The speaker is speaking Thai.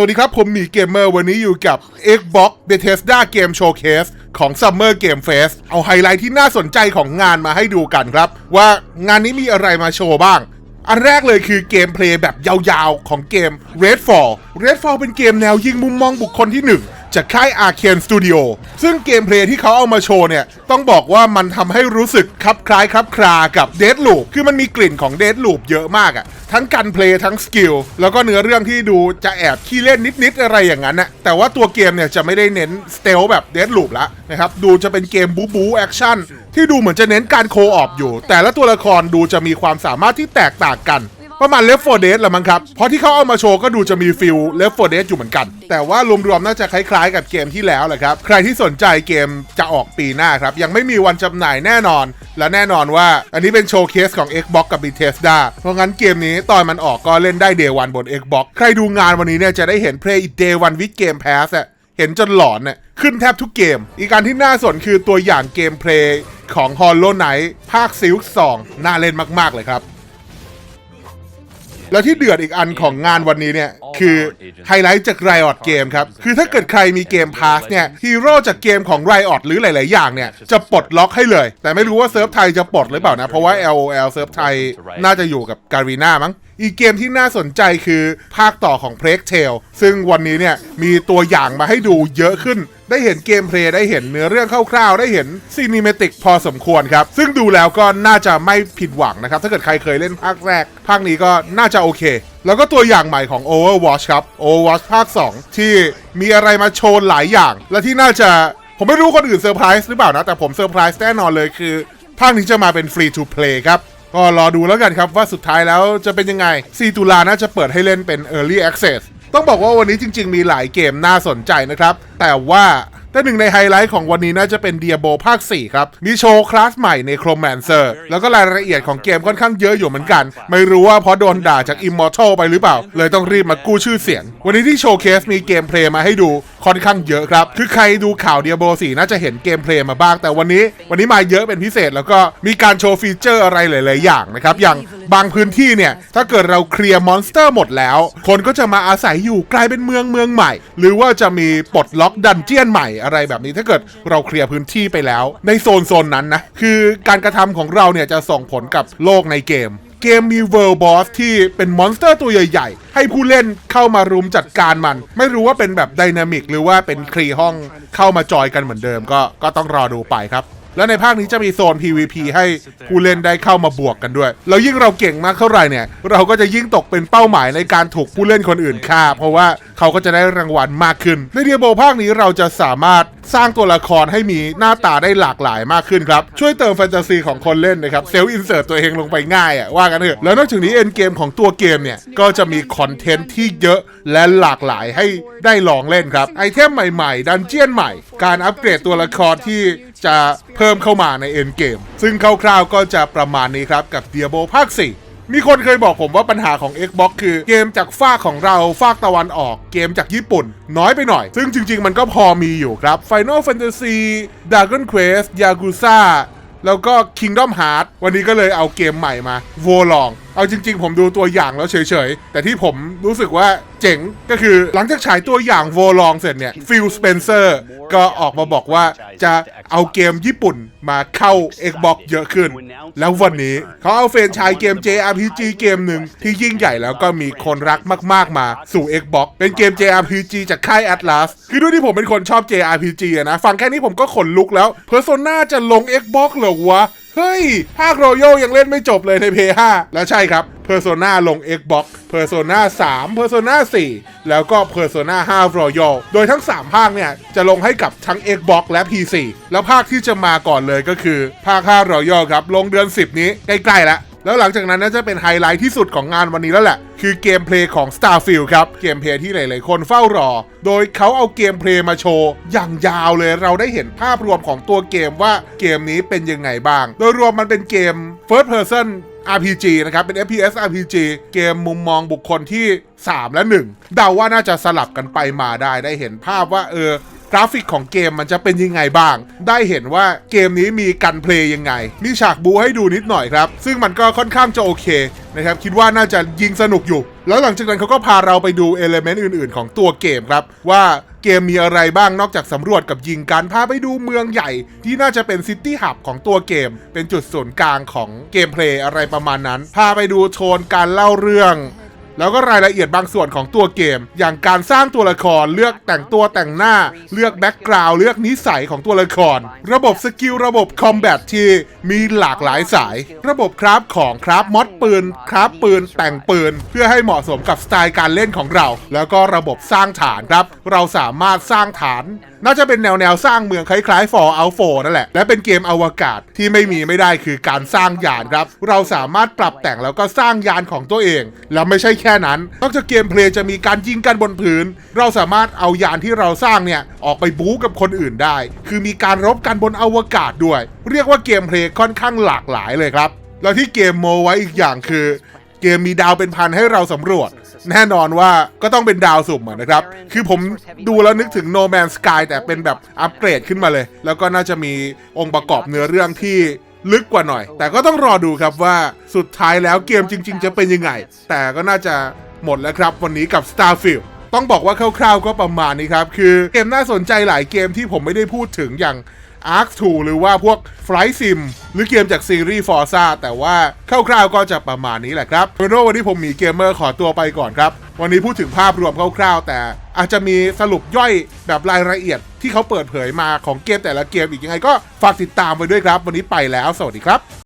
สวัสดีครับ ผมหมีเกมเมอร์วันนี้อยู่กับ Xbox Bethesda Game Showcase ของ Summer Game Fest เอาไฮไลท์ที่น่าสนใจของงานมาให้ดูกันครับ ว่างานนี้มีอะไรมาโชว์บ้าง อันแรกเลยคือเกมเพลย์แบบยาวๆ ของเกม Redfall Redfall เป็นเกมแนวยิงมุมมองบุคคลที่1 จากค่าย Arkane Studio ซึ่งเกมเพลย์ที่เขาเอามาโชว์เนี่ย ต้องบอกว่ามันทำให้รู้สึกคลับคล้ายคลับคลากับ Deadloop คือมันมีกลิ่นของ Deadloop เยอะมากอะทั้งการเพลย์ทั้งสกิล แล้วก็เนื้อเรื่องที่ดูจะแอบขี้เล่นนิดๆอะไรอย่างนั้นนะแต่ว่าตัวเกมเนี่ยจะไม่ได้เน้นสเตลแบบ Deadloop ละนะครับดูจะเป็นเกมบูบูแอคชั่นที่ดูเหมือนจะเน้นการโคออปอยู่ แต่ละตัวละครดูจะมีความสามารถที่แตกต่างกัน ประมาณ Left 4 Dead ละมั้งครับ เพราะที่เขาเอามาโชว์ก็ดูจะมีฟิล Left 4 Dead อยู่เหมือนกัน แต่ว่ารวมๆน่าจะคล้ายๆกับเกมที่แล้วแหละครับ ใครที่สนใจเกมจะออกปีหน้าครับ ยังไม่มีวันจำหน่ายแน่นอน และแน่นอนว่า อันนี้เป็นโชว์เคสของ Xbox กับ Bethesda เพราะงั้นเกมนี้ตอนมันออกก็เล่นได้ Day 1บน Xbox ใครดูงานวันนี้เนี่ยจะได้เห็น Play Day 1 with Game Pass อะเห็นจนหลอนเนี่ยขึ้นแทบทุกเกม อีกการที่น่าสนคือตัวอย่างเกมเพลย์ของ Hollow Knight ภาค Silk 2น่าเล่นมาก ๆ เลยครับ แล้วที่เดือดอีกอันของงานวันนี้เนี่ยคือไฮไลท์จาก Riot เกมครับ คือถ้าเกิดใครมีเกมพาสเนี่ยฮีโร่จากเกมของ Riot หรือหลาย ๆ อย่างเนี่ย จะปลดล็อกให้เลย แต่ไม่รู้ว่าเซิร์ฟไทยจะปลดหรือเปล่านะ เพราะว่า LOL เซิร์ฟไทยน่าจะอยู่กับการีนามั้งอีกเกมที่น่าสนใจคือภาคต่อของ Plague Tale ซึ่งวันนี้เนี่ยมีตัวอย่างมาให้ดูเยอะขึ้น ได้เห็นเกมเพลย์ได้เห็นเนื้อเรื่องคร่าวๆ ได้เห็นซีนิเมติกพอสมควรครับ ซึ่งดูแล้วก็น่าจะไม่ผิดหวังนะครับ ถ้าเกิดใครเคยเล่นภาคแรก ภาคนี้ก็น่าจะโอเค แล้วก็ตัวอย่างใหม่ของ Overwatch ครับ Overwatch ภาค 2 ที่มีอะไรมาโชว์หลายอย่าง และที่น่าจะผมไม่รู้คนอื่นเซอร์ไพรส์หรือเปล่านะ แต่ผมเซอร์ไพรส์แน่นอนเลยคือภาคนี้จะมาเป็นฟรีทูเพลย์ครับ ก็รอดูแล้วกันครับว่าสุดท้ายแล้วจะเป็นยังไง 4 ตุลาน่าจะเปิดให้เล่นเป็น Early Access ต้องบอกว่าวันนี้จริง ๆ มีหลายเกมน่าสนใจนะครับ แต่ว่า แต่หนึ่งในไฮไลท์ของวันนี้น่าจะเป็น Diablo ภาค 4 ครับ มีโชว์คลาสใหม่ใน Chromancer แล้วก็รายละเอียดของเกมค่อนข้างเยอะอยู่เหมือนกัน ไม่รู้ว่าเพราะโดนด่าจาก Immortal ไปหรือเปล่า เลยต้องรีบมากู้ชื่อเสียง วันนี้ที่โชว์เคสมีเกมเพลย์มาให้ดูค่อนข้างเยอะครับ คือใครดูข่าว Diablo 4น่าจะเห็นเกมเพลย์มาบ้าง แต่วันนี้ วันนี้มาเยอะเป็นพิเศษแล้วก็มีการโชว์ฟีเจอร์อะไรหลาย ๆ อย่างนะครับ อย่างบางพื้นที่เนี่ย ถ้าเกิดเราเคลียร์มอนสเตอร์หมดแล้ว คนก็จะมาอาศัยอยู่กลายเป็นเมืองเมืองใหม่ หรือว่าจะมีปลดล็อกดันเจียนใหม่อะไรแบบนี้ถ้าเกิดเราเคลียร์พื้นที่ไปแล้ว ในโซนโซนนั้นนะคือการกระทำของเราเนี่ยจะส่งผลกับโลกในเกมเกมมีเวิร์ลบอสที่เป็นมอนสเตอร์ตัวใหญ่ ๆ ให้ผู้เล่นเข้ามารุมจัดการมัน ไม่รู้ว่าเป็นแบบไดนามิกหรือว่าเป็นคลีห้องเข้ามาจอยกันเหมือนเดิมก็ก็ต้องรอดูไปครับ แล้วในภาคนี้จะมีโซน PVP ให้ผู้เล่นได้เข้ามาบวกกันด้วย แล้วยิ่งเราเก่งมากเท่าไหร่เนี่ย เราก็จะยิ่งตกเป็นเป้าหมายในการถูกผู้เล่นคนอื่นฆ่า เพราะว่าเขาก็จะได้รางวัลมากขึ้น ในเดียโบภาคนี้เราจะสามารถสร้างตัวละครให้มีหน้าตาได้หลากหลายมากขึ้นครับ ช่วยเติมแฟนตาซีของคนเล่นนะครับ เซลล์อินเสิร์ตตัวเองลงไปง่ายอะว่ากันเถอะ แล้วนอกจากนี้เอ็นเกมของตัวเกมเนี่ยก็จะมีคอนเทนต์ที่เยอะและหลากหลายให้ได้ลองเล่นครับ ไอเทมใหม่ๆ ดันเจียนใหม่ การอัปเกรดตัวละครที่ จะเพิ่มเข้ามาในเอ็นเกมซึ่งคร่าวๆก็จะประมาณนี้ครับกับ Diablo ภาค 4มีคนเคยบอกผมว่าปัญหาของ Xbox คือเกมจากฝากของเราฝากตะวันออก เกมจากญี่ปุ่น น้อยไปหน่อย ซึ่งจริง ๆ มันก็พอมีอยู่ครับ Final Fantasy Dragon Quest Yakuza แล้วก็ Kingdom Hearts วันนี้ก็เลยเอาเกมใหม่มา v o l o n g เอาจริง ๆ ผมดูตัวอย่างแล้วเฉย ๆ แต่ที่ผมรู้สึกว่า เจ๋งก็คือหลังจากฉายตัวอย่าง v o l o n g เสร็จเนี่ย Phil Spencer ก็ออกมาบอกว่าจะเอาเกมญี่ปุ่นมาเข้า Xbox เยอะขึ้น แล้ววันนี้เขาเอาเฟรนชายเกม JRPG เกมหนึ่งที่ยิ่งใหญ่แล้วก็มีคนรักมาก ๆ มาสู่ Xbox เป็นเกม JRPG จากค่าย Atlas คือด้วยที่ผมเป็นคนชอบ JRPG อะนะ ฟังแค่นี้ผมก็ขนลุกแล้ว Persona จะลง Xbox เหรอวะ เฮ้ยภาค Royal ยังเล่นไม่จบเลยใน PS5 และใช่ครับ Persona ลง Xbox Persona 3 Persona 4 แล้วก็ Persona 5 Royal โดยทั้ง 3 ภาคเนี่ย จะลงให้กับทั้ง Xbox และ PC แล้วภาคที่จะมาก่อนเลยก็คือ ภาค 5 Royal ครับ ลงเดือน 10 นี้ใกล้ๆแล้วแล้วหลังจากนั้นน่าจะเป็นไฮไลท์ที่สุดของงานวันนี้แล้วแหละ คือเกมเพลย์ของ Starfield ครับ เกมเพลย์ที่หลาย ๆ คนเฝ้ารอ โดยเขาเอาเกมเพลย์มาโชว์ อย่างยาวเลยเราได้เห็นภาพรวมของตัวเกมว่าเกมนี้เป็นยังไงบ้าง โดยรวมมันเป็นเกม First Person RPG นะครับ เป็น FPS RPG เกมมุมมองบุคคลที่ 3 และ 1 เดาว่าน่าจะสลับกันไปมาได้ได้เห็นภาพว่าเออกราฟิกของเกมมันจะเป็นยังไงบ้าง ได้เห็นว่าเกมนี้มีกันเพลย์ยังไง มีฉากบูให้ดูนิดหน่อยครับ ซึ่งมันก็ค่อนข้างจะโอเคนะครับ คิดว่าน่าจะยิงสนุกอยู่ แล้วหลังจากนั้นเขาก็พาเราไปดูเอลเมนต์อื่น ๆ ของตัวเกมครับ ว่าเกมมีอะไรบ้างนอกจากสำรวจกับยิงกันพาไปดูเมืองใหญ่ ที่น่าจะเป็นซิตี้หับของตัวเกม เป็นจุดศูนย์กลางของเกมเพลย์อะไรประมาณนั้น พาไปดูโทนการเล่าเรื่อง แล้วก็รายละเอียดบางส่วนของตัวเกม อย่างการสร้างตัวละครเลือกแต่งตัวแต่งหน้า เลือกแบ็กกราวด์เลือกนิสัยของตัวละคร ระบบสกิลระบบคอมแบทที่มีหลากหลายสาย ระบบคราฟของคราฟมอดปืนคราฟปืน แต่งปืน เพื่อให้เหมาะสมกับสไตล์การเล่นของเรา แล้วก็ระบบสร้างฐานครับ เราสามารถสร้างฐาน น่าจะเป็นแนวแนวสร้างเมืองคล้ายๆ For Out 4นั่นแหละ และเป็นเกมอวกาศที่ไม่มีไม่ได้คือการสร้างยานครับ เราสามารถปรับแต่งแล้วก็สร้างยานของตัวเอง แล้วไม่ใช่แค่นั้นนอกจากเกมเพลย์จะมีการยิงกันบนพื้น เราสามารถเอายานที่เราสร้างเนี่ย ออกไปบู๊กับคนอื่นได้ คือมีการรบกันบนอวกาศด้วย เรียกว่าเกมเพลย์ค่อนข้างหลากหลายเลยครับ แล้วที่เกมโมไว้อีกอย่างคือ เกมมีดาวเป็นพันให้เราสำรวจ แน่นอนว่าก็ต้องเป็นดาวสุ่มะนะครับ คือผมดูแล้วนึกถึง No Man's Sky แต่เป็นแบบอัปเกรดขึ้นมาเลย แล้วก็น่าจะมีองค์ประกอบเนื้อเรื่องที่ ลึกกว่าหน่อย แต่ก็ต้องรอดูครับว่าสุดท้ายแล้วเกมจริง ๆ จะเป็นยังไง แต่ก็น่าจะหมดแล้วครับ วันนี้กับ Starfield ต้องบอกว่าคร่าวๆก็ประมาณนี้ครับ คือเกมน่าสนใจหลายเกมที่ผมไม่ได้พูดถึงอย่าง Ark 2หรือว่าพวก Flight Sim หรือเกมจากซีรีส์ Forza แต่ว่าคร่าวๆก็จะประมาณนี้แหละครับโรโนวันนี้ผมหมีเกมเมอร์ขอตัวไปก่อนครับ วันนี้พูดถึงภาพรวมคร่าวๆ แต่อาจจะมีสรุปย่อยแบบรายละเอียดที่เขาเปิดเผยมาของเกมแต่ละเกมอีกยังไงก็ฝากติดตามไปด้วยครับ วันนี้ไปแล้ว สวัสดีครับ